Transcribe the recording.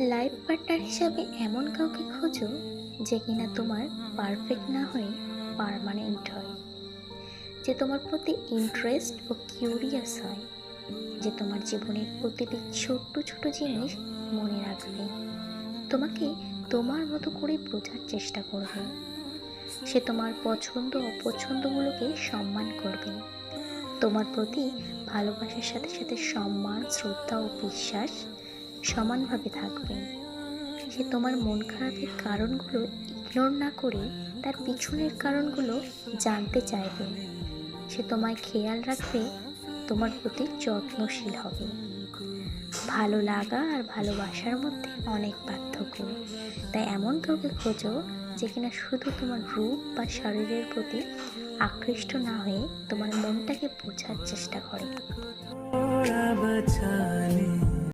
Life partner হিসাবে এমন কাউকে খোঁজো যে কিনা তোমার পারফেক্ট না হয়ে পারমানেন্ট হয়। যে তোমার প্রতি ইন্টারেস্ট ও কিউরিয়াস হয়। যে তোমার জীবনের প্রতিটি ছোট্ট ছোট জিনিস মনে রাখবে। তোমাকে তোমার মতো করে বোঝার চেষ্টা করবে। সে তোমার পছন্দ অপছন্দগুলোকে সম্মান করবে। তোমার প্রতি ভালোবাসার সাথে সাথে সম্মান, শ্রদ্ধা ও বিশ্বাস সমানভাবে থাকবে। সে তোমার মন খারাপের কারণগুলো ইগনোর না করে তার পিছনের কারণগুলো জানতে চাইবে। সে তোমায় খেয়াল রাখবে, তোমার প্রতি যত্নশীল হবে। ভালো লাগা আর ভালোবাসার মধ্যে অনেক পার্থক্য। তাই এমন কাউকে খোঁজো যে কিনা শুধু তোমার রূপ বা শরীরের প্রতি আকৃষ্ট না হয়ে তোমার মনটাকে বোঝার চেষ্টা করে।